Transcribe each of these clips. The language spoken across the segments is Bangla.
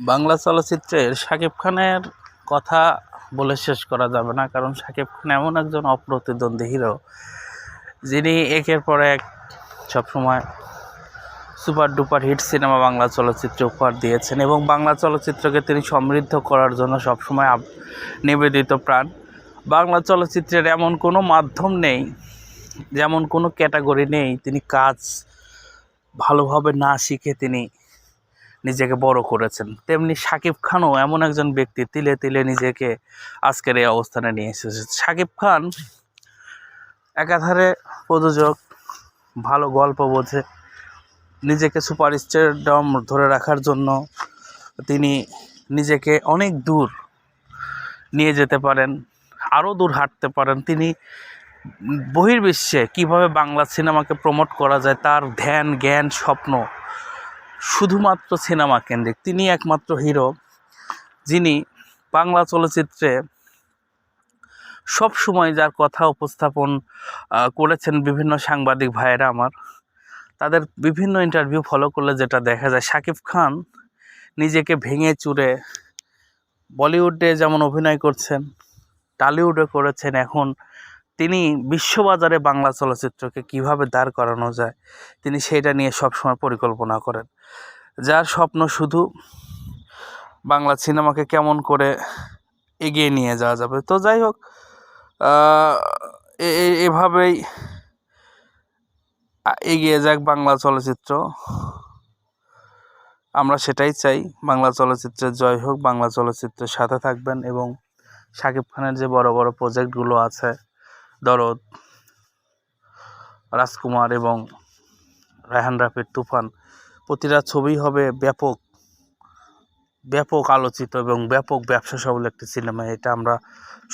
বাংলা চলচ্চিত্রের শাকিব খানের কথা বলে শেষ করা যাবে না, কারণ শাকিব খান এমন একজন অপ্রতিদ্বন্দ্বী হিরো, যিনি একের পর এক সবসময় super duper hit cinema Bangla চলচ্চিত্রে উপহার দিয়েছেন এবং বাংলা চলচ্চিত্রকে তিনি সমৃদ্ধ করার জন্য সবসময় নিবেদিত প্রাণ। বাংলা চলচ্চিত্রের এমন কোনো মাধ্যম নেই, যেমন কোনো ক্যাটাগরি নেই, তিনি কাজ ভালোভাবে না শিখে তিনি নিজেকে বড় করেছেন। তেমনি শাকিব খানও এমন একজন ব্যক্তি তিলে তিলে নিজেকে আজকের এই অবস্থানে নিয়ে এসেছে। শাকিব খান একাধারে প্রযোজক, ভালো গল্প বোঝে, নিজেকে সুপারস্টারডম ধরে রাখার জন্য তিনি নিজেকে অনেক দূর নিয়ে যেতে পারেন, আরও দূর হাঁটতে পারেন। তিনি বহির্বিশ্বে কীভাবে বাংলা সিনেমাকে প্রমোট করা যায় তার ধ্যান, জ্ঞান, স্বপ্ন শুধুমাত্র সিনেমা কেন্দ্রিক। তিনি একমাত্র হিরো, যিনি বাংলা চলচ্চিত্রে সব সময় যার কথা উপস্থাপন করেছেন বিভিন্ন সাংবাদিক ভাইয়েরা আমার। তাদের বিভিন্ন ইন্টারভিউ ফলো করলে যেটা দেখা যায়, শাকিব খান নিজেকে ভেঙে চুরে বলিউডে যেমন অভিনয় করছেন, টালিউডে করেছেন, এখন তিনি বিশ্ববাজারে বাংলা চলচ্চিত্রকে কীভাবে দাঁড় করানো যায়, তিনি সেটা নিয়ে সবসময় পরিকল্পনা করেন। যার স্বপ্ন শুধু বাংলা সিনেমাকে কেমন করে এগিয়ে নিয়ে যাওয়া যাবে। তো যাই হোক এভাবেই এগিয়ে যাক বাংলা চলচ্চিত্র। আমরা সেটাই চাই, বাংলা চলচ্চিত্রের জয় হোক, বাংলা চলচ্চিত্রের সাথে থাকবেন এবং শাকিব খানের যে বড় বড় প্রজেক্টগুলো আছে দরদ, রাজকুমার এবং রায়হান রাফির তুফান, প্রতিটা ছবি হবে ব্যাপক ব্যাপক আলোচিত এবং ব্যাপক ব্যবসা সফল একটি সিনেমা। এটা আমরা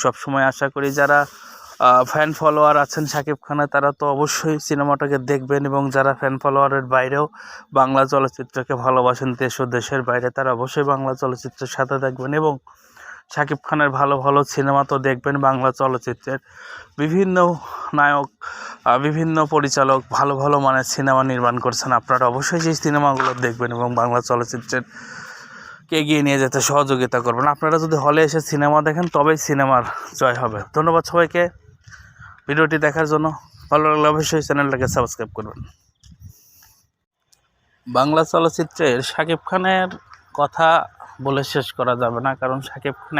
সবসময় আশা করি। যারা ফ্যান ফলোয়ার আছেন শাকিব খানের, তারা তো অবশ্যই সিনেমাটাকে দেখবেন এবং যারা ফ্যান ফলোয়ারের বাইরেও বাংলা চলচ্চিত্রকে ভালোবাসেন দেশ ও দেশের বাইরে, তারা অবশ্যই বাংলা চলচ্চিত্রের সাথে দেখবেন এবং শাকিব খানের ভালো ভালো সিনেমা তো দেখবেন বাংলা চলচ্চিত্রের। বিভিন্ন নায়ক বিভিন্ন পরিচালক ভালো ভালো মানের সিনেমা নির্মাণ করছেন। আপনারা অবশ্যই সেই সিনেমাগুলো দেখবেন এবং বাংলা চলচ্চিত্রের কে এগিয়ে নিয়ে যেতে সহযোগিতা করবেন। আপনারা যদি হলে এসে সিনেমা দেখেন, তবেই সিনেমার জয় হবে। ধন্যবাদ সবাইকে। ভিডিওটি দেখার জন্য ভালো লাগলে অবশ্যই চ্যানেলটাকে সাবস্ক্রাইব করবেন। বাংলা চলচ্চিত্রের শাকিব খানের কথা বলে শেষ করা যাবে না, কারণ শাকিব খান